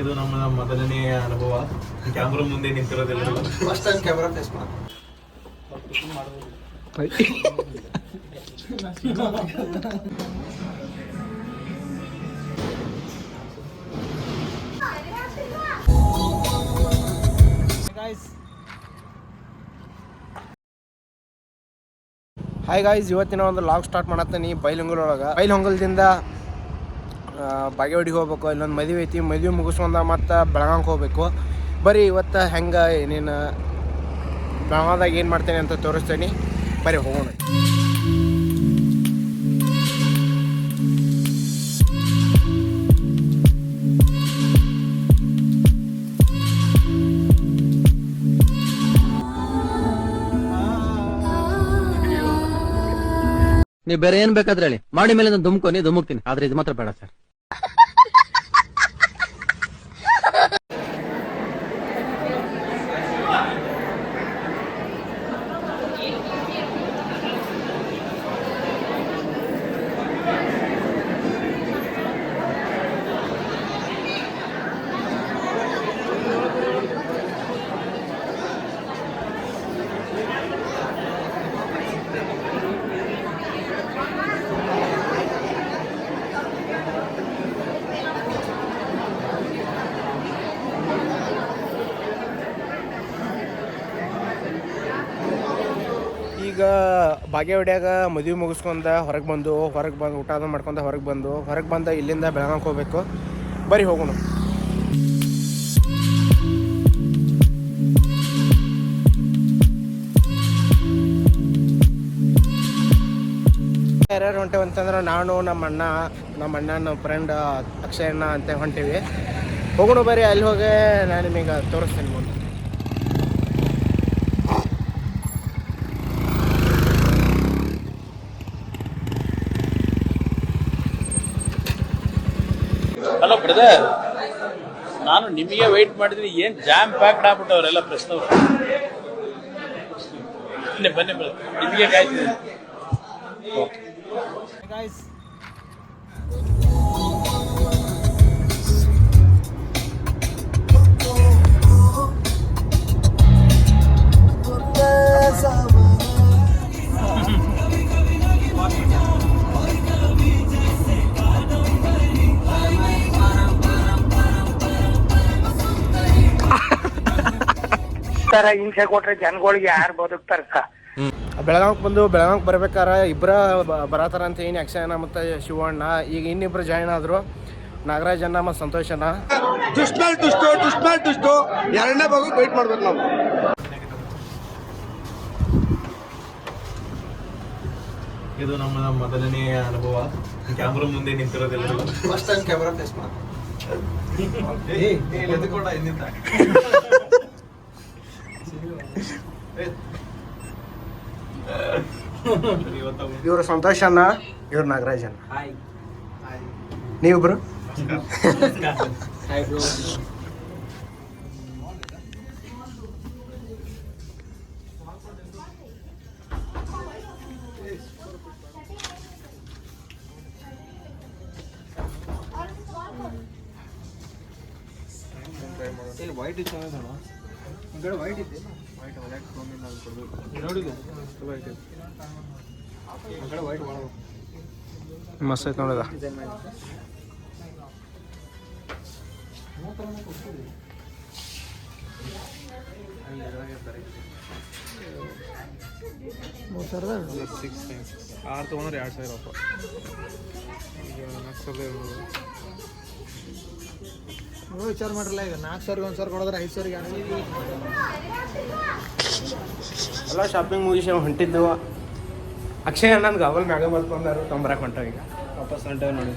ಇದು ನಮ್ಮ ಮೊದಲನೇ ಅನುಭವ. ಕ್ಯಾಮ್ರಾ ಮುಂದೆ ನಿಂತಿರೋದಿಲ್ಲ. ಫಸ್ಟ್ ಟೈಮ್ ಕ್ಯಾಮ್ರಾ ಫೇಸ್ ಮಾಡಿ. ಹಾಯ್ ಗಾಯ್ಸ್ ಇವತ್ತಿನ ಒಂದು ಲಾಗ್ ಸ್ಟಾರ್ಟ್ ಮಾಡತ್ತೀನಿ ಒಳಗ ಒಳಗೆ ಬೈಲಹೊಂಗಲದಿಂದ ಬಾಗೇವಾಡಿಗೆ ಹೋಗ್ಬೇಕು ಇಲ್ಲೊಂದು ಮದುವೆ ಐತಿ, ಮದುವೆ ಮುಗಿಸ್ಕೊಂಡ ಮತ್ತು ಬೆಳಗಾಂಗೆ ಹೋಗ್ಬೇಕು. ಬರೀ ಇವತ್ತು ಹೆಂಗೆ ಏನೇನು ಬೆಳಗಾಂದಾಗ ಏನು ಮಾಡ್ತೇನೆ ಅಂತ ತೋರಿಸ್ತೇನೆ. ಬರೀ ಹೋಗೋಣ. ನೀವು ಬೇರೆ ಏನ್ ಬೇಕಾದ್ರೆ ಹೇಳಿ. ಮಾಡಿ ಮೇಲೆ ನಾನು ದುಮ್ಕೊನಿ ಧುಮುಕ್ತೀನಿ ಆದ್ರೆ ಇದು ಮಾತ್ರ ಬೇಡ ಸರ್ ಈಗ ಬಾಗೇವಾಡಿಯಾಗ ಮದುವೆ ಮುಗಿಸ್ಕೊಂಡ ಹೊರಗೆ ಬಂದು ಹೊರಗೆ ಬಂದು, ಊಟ ಮಾಡ್ಕೊಂಡ ಹೊರಗೆ ಬಂದು, ಹೊರಗೆ ಬಂದ ಇಲ್ಲಿಂದ ಬೆಳಗಾಂಗೆ ಹೋಗ್ಬೇಕು. ಬರೀ ಹೋಗೋಣ. ಯಾರ್ಯಾರು ಹೊಂಟೇವಿ ಅಂತಂದ್ರೆ ನಾನು ನಮ್ಮ ಅಣ್ಣ ನಮ್ಮ ಅಣ್ಣ ನಮ್ಮ ಫ್ರೆಂಡ್ ಅಕ್ಷಯಣ್ಣ ಅಂತ ಹೊಂಟೀವಿ. ಹೋಗೋಣ ಬರ್ರಿ ಅಲ್ಲಿ ಹೋಗಿ ನಾನು ನಿಮಗೆ ತೋರಿಸ್ತೀನಿ. ಮುಂದೆ ಬ್ರದರ್, ನಾನು ನಿಮಗೆ ವೆಯ್ಟ್ ಮಾಡಿದ್ರೆ ಏನ್ ಜಾಮ್ ಪ್ಯಾಕ್ಡ್ ಆಗ್ಬಿಟ್ಟವ್ರೆಲ್ಲ ಪ್ರಶ್ನೆ ಬನ್ನಿ ಬನ್ನಿ ಬ್ರದರ್ ನಿಮಗೆ ಕಾಯ್ತಿದ್ದೀನಿ ತರ ಹಿಂಸೆ ಕೊಟ್ರೆ ಜನಗಳಿಗೆ ಯಾರು ಬದುಕ್ತಾರಕ್ಕ ಬೆಳಗಾವಿ ಬಂದು ಬೆಳಗಾವಿಗೆ ಬರ್ಬೇಕಾರ ಇಬ್ಬರ ಬರತಾರ ಅಂತ ಏನು ಯಕ್ಷಗಾನ ಮತ್ತು ಶಿವಣ್ಣ ಈಗ ಇನ್ನಿಬ್ರು ಜಾಯಿನ್ ಆದ್ರು. ನಾಗರಾಜ್ ಅಣ್ಣ ಮತ್ತು ಸಂತೋಷ್ ಅಣ್ಣ. ದುಷ್ಟ ದುಷ್ಟು ದುಷ್ಟ ದುಷ್ಟು ಎರಡನೇ ಭಾಗ ವೇಟ್ ಮಾಡ್ಬೇಕು ನಾವು. ಇದು ನಮ್ಮ ಮೊದಲನೇ ಅನುಭವ. ಕ್ಯಾಮ್ರಾ ಮುಂದೆ ನಿಂತಿರೋದಿಲ್ಲ ಫಸ್ಟ್ ಟೈಮ್ ಕ್ಯಾಮ್ರಾ ಫೇಸ್ ಮಾಡಿ ಎದ್ದುಕೊಂಡ ಇವರು ಸಂತೋಷ್ ಅಣ್ಣ ಇವ್ರು ನಾಗರಾಜ್ ಅಣ್ಣ. ನೀವಿಬ್ರು? ವೈಟ್ ಇತ್ತು ಒಂದ್ಗಡೆ ವೈಟ್ ಇದೆ. ವೈಟ್ ವೈಟ್ ನೋಡಿದೆ ವೈಟ್ ಒಂದ್ಗಡೆ ವೈಟ್ ಮಾಡಬೇಕು ಮಸ್ತ್ ಐತೆ ನೋಡಿದ? ಸಿಕ್ಸ್ ಟೈಮ್ಸ್ ಆರು ತೊಗೊಂಡ್ರೆ ಎರಡು ಸಾವಿರಪ್ಪ ಈಗ ನಾಲ್ಕು ಸಾವಿರದ ಏಳ್ನೂರು ನೀವು ವಿಚಾರ ಮಾಡ್ರಲ್ಲ ಈಗ. ನಾಲ್ಕು ಸಾವಿರ ಒಂದು ಸಾವಿರ ಕೊಡೋದ್ರೆ ಐದು ಸಾವಿರ ಎಲ್ಲ ಶಾಪಿಂಗ್ ಮುಗಿಸಿ ಹೊಂಟಿದ್ದು. ಅಕ್ಷಯ್ ಅಣ್ಣನ ಗವಲ್ ಮ್ಯಾಗ ಬರ್ಕೊಂಡಾರು ತೊಂಬರಕ್ಕೆ ಹೊಂಟವ ಈಗ. ವಾಪಸ್ ಹೊಂಟವ ನೋಡಿ.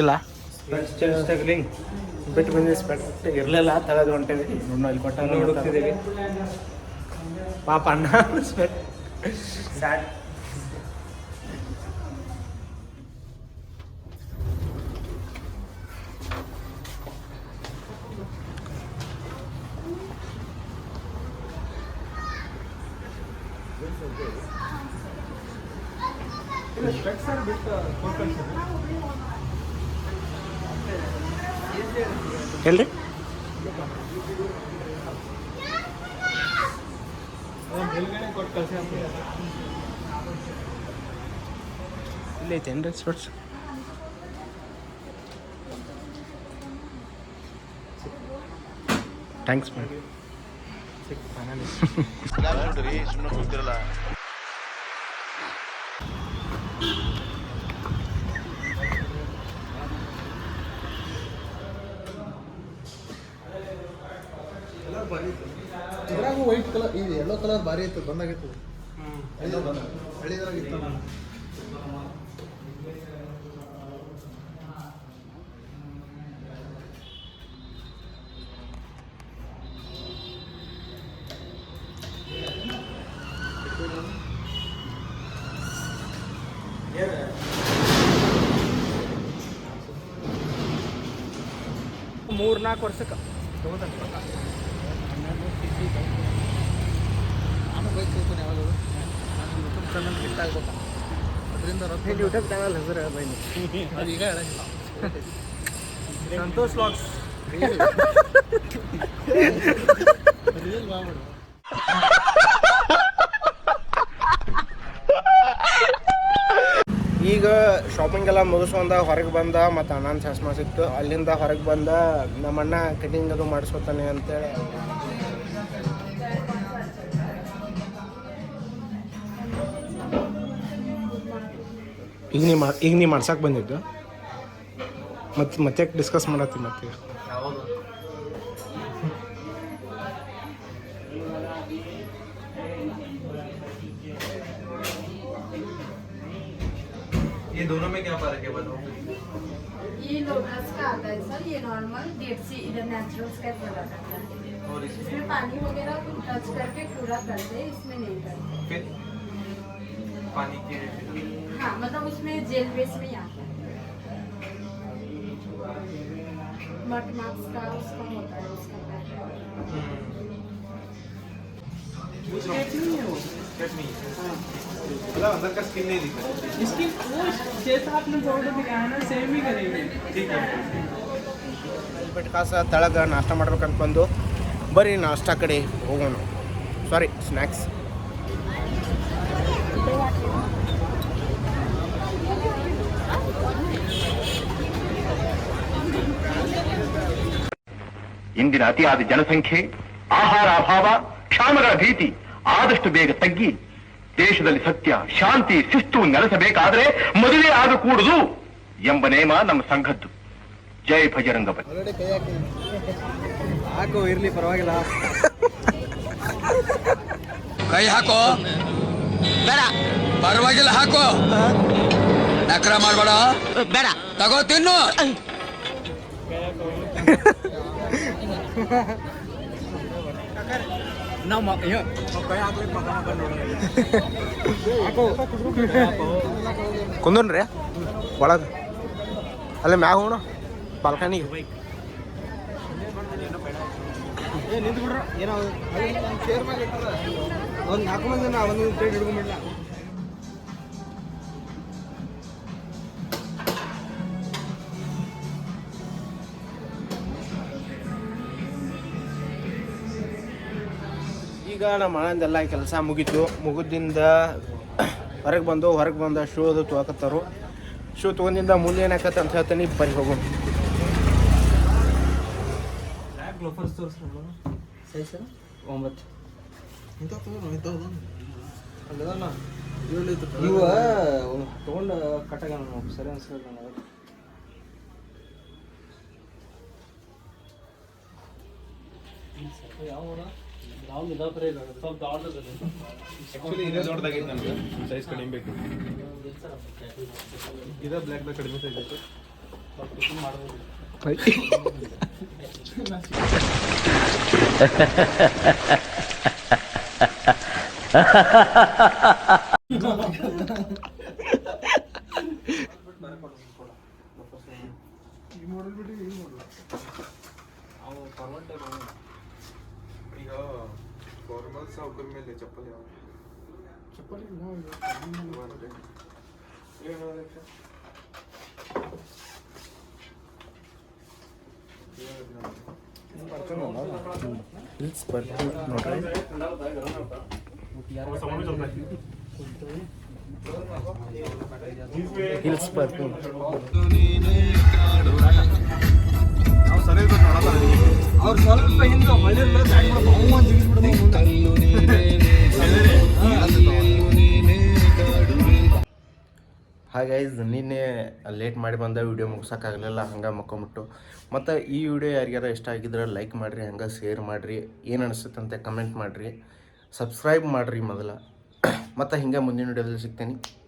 ಇಲ್ಲ. ಬಿಟ್ಟು ಬಂದಿದ್ದು ಸ್ಪೆಕ್ಟ್ ಇರಲಿಲ್ಲ ತಗದು ಹೊಂಟೇವಿ ನೋಡು ಅಲ್ಲಿ ಕೊಟ್ಟ ನೋಡುತ್ತಿದ್ದೀವಿ ಪಾಪ ಅಣ್ಣ ಸ್ಪೆಟ್ ಸ್ಯಾಡ್ ಎಲ್ರಿ ಐತೆ ಐತೇನ್ರಿ ಸ್ಪೋರ್ಟ್ಸ್ ಥ್ಯಾಂಕ್ಸ್ ಮೇಡಮ್ ಇದ್ರಾಗ ಯೆಲ್ಲೋ ಕಲರ್ ಭಾರಿ ಇತ್ತು ಬಂದಾಗಿತ್ತು. ಹಳ್ಳಿದಾಗಿತ್ತು ಇತ್ತು ಮೂರು ನಾಲ್ಕು ವರ್ಷಕ್ಕೆ ನಾನು ಬೈಕ್ ತಗೋತಾನೆ ಯಾವಾಗಲೂ. ನಾನು ಯೂಟ್ಯೂಬ್ ಚಾನಲ್ ಹಿಟ್ ಆಗ್ಬೇಕು ಅದರಿಂದ ರೊಕ್ಕ ಯೂಟ್ಯೂಬ್ ಚಾನಲ್ ಹೆಸರು ಬೈನಿ ಅದು ಈಗ ಹೇಳಂಗಿಲ್ಲ ಸಂತೋಷ್ ಲಾಗ್ಸ್ ರೀಲ್ ಮಾಡ್ಬಿಡು ಈಗ ಶಾಪಿಂಗ್ ಎಲ್ಲ ಮುಗಿಸ್ಕೊಂಡ ಹೊರಗೆ ಬಂದ ಮತ್ತು ಅಣ್ಣನ ಚಸ್ಮಾ ಸಿಕ್ತು. ಅಲ್ಲಿಂದ ಹೊರಗೆ ಬಂದ ನಮ್ಮಣ್ಣ ಕಟಿಂಗ್ ಅದು ಮಾಡಿಸ್ಕೊತಾನೆ ಅಂತೇಳಿ. ಈಗ ನೀ ಮಾ ಈಗ ನೀ ಮಾಡ್ಸಕ್ಕೆ ಬಂದಿದ್ದು ಮತ್ತು ಮತ್ತೆ ಡಿಸ್ಕಸ್ ಮಾಡತ್ತಿ ಮತ್ತೆ ये दोनों में क्या फर्क है बताओ ये लोटस का आता है सर ये नॉर्मल डेट सी इधर नेचुरल स्केच वाला आता है और इसमें इसमें पानी वगैरह टच करके पूरा करते हैं इसमें नहीं करते फिर पानी के हाँ मतलब उसमें जेल बेस में ही आता है मट मार्क्स का उसका होता है उसका पैटर्न चटनी मतलब अंदर का स्किन नहीं दिख रहा इसकी वो जैसा आपने पाउडर दिखाया ना सेम ही करेंगे ठीक है ಬಿಟ್ಟು ಕಾಸ ತಳಗ ನಾಷ್ಟ ಮಾಡ್ಬೇಕಂತ ಬಂದು ಬರ್ರಿ ನಾಷ್ಟ ಕಡೆ ಹೋಗೋಣ ಸಾರಿ ಸ್ನ್ಯಾಕ್ಸ್ ಇಂದಿನ ಅತಿಯಾದ ಜನಸಂಖ್ಯೆ ಆಹಾರ ಅಭಾವ ಕ್ಷಾಮಗಳ ಭೀತಿ ಆದಷ್ಟು ಬೇಗ ತಗ್ಗಿ ದೇಶದಲ್ಲಿ ಸತ್ಯ ಶಾಂತಿ ಶಿಸ್ತು ನೆಲೆಸಬೇಕಾದರೆ ಮದುವೆ ಆಗಕೂಡುದು ಎಂಬ ನೇಮ ನಮ್ಮ ಸಂಘದ್ದು. ಜೈ ಭಜರಂಗ ಬಲಿ ಕೈ ಹಾಕು ಇರ್ಲಿ ಪರವಾಗಿಲ್ಲ. ಕೈ ಹಾಕೋ. ಬೇಡ. ಪರವಾಗಿಲ್ಲ ಹಾಕೋ. ನಕರ ಮಾಡ್ಬೇಡ. ಬೇಡ. ತಗೋ ತಿನ್ನು. ಕುಂದನ್ರಿ ಒಳಗೆ ಅಲ್ಲೇ ಮ್ಯಾಗ ಹೋಗೋಣ ಬಾಲ್ಕನಿಗೆ ಏ ನಿಂತು ಬಿಡ್ರ ಏನೋ ಚೇರ್ ಮೇಲೆ ಇಟ್ಟದ ಒಂದು ನಾಲ್ಕು ಮಂದಿ ನಾ ಒಂದು ಹಿಡ್ಕೊಂಡ್ಬಿಡ್ಲ ಈಗ ನಮ್ಮ ಅಣ್ಣಂದೆಲ್ಲ ಕೆಲಸ ಮುಗೀತು. ಮುಗಿದಿಂದ ಹೊರಗೆ ಬಂದು ಹೊರಗೆ ಬಂದ ಶೂ ಅದು ತೊಗೊಕತ್ತಾರು ಶೂ ತೊಗೊಂಡಿಂದ ಮುಂದೆ ಏನಾಕತ್ತೆ ಅಂತ ಹೇಳ್ತೀನಿ ಬರೀ ಹೋಗು. ಒಂಬತ್ತು. ಇವ ತಗೊಂಡು ಕಟ್ಟಾಗ ಸರಿ ನನಗೆ. ಆಕ್ಚುಲಿ ಇದೇ ದೊಡ್ಡದಾಗೈತೆ ಸೈಜ್ ಕಡಿಮೆ ಬೇಕು. ಇದೇ ಬ್ಲ್ಯಾಕ್ ದಾಗ ಕಡಿಮೆ ಸೈಜ್ ಐತೆ ಈಗ ಫಾರ್ಮಲ್ಸ್ ಅವ್ರ ಮೇಲೆ ಚಪ್ಪಲ್ ಯಾವ ಹಿಲ್ಸ್ ಬರ್ತೀವಿ ನೋಡ್ರಿ ಹಿಲ್ಸ್ ಬರ್ತೀವಿ ನಾವು ಸರಿ ಇರ್ಬೇಕು ನೋಡಲ್ಲ ಅವ್ರು ಸ್ವಲ್ಪ ಹಿಂದೆ ಹಾಗೈಸ್ ನಿನ್ನೆ ಲೇಟ್ ಮಾಡಿ ಬಂದ ವಿಡಿಯೋ ಮುಗ್ಸೋಕ್ಕಾಗಲಿಲ್ಲ ಹಂಗೆ ಮಕ್ಕೊಂಬಿಟ್ಟು. ಮತ್ತು ಈ ವಿಡಿಯೋ ಯಾರಿಗಾರ ಇಷ್ಟ ಆಗಿದ್ರೆ ಲೈಕ್ ಮಾಡಿರಿ, ಹಂಗೆ ಶೇರ್ ಮಾಡಿರಿ, ಏನು ಅನಿಸುತ್ತಂತೆ ಕಮೆಂಟ್ ಮಾಡಿರಿ. ಸಬ್ಸ್ಕ್ರೈಬ್ ಮಾಡಿರಿ ಮೊದಲ. ಮತ್ತು ಹಿಂಗೆ ಮುಂದಿನ ವಿಡಿಯೋದಲ್ಲಿ ಸಿಗ್ತೀನಿ.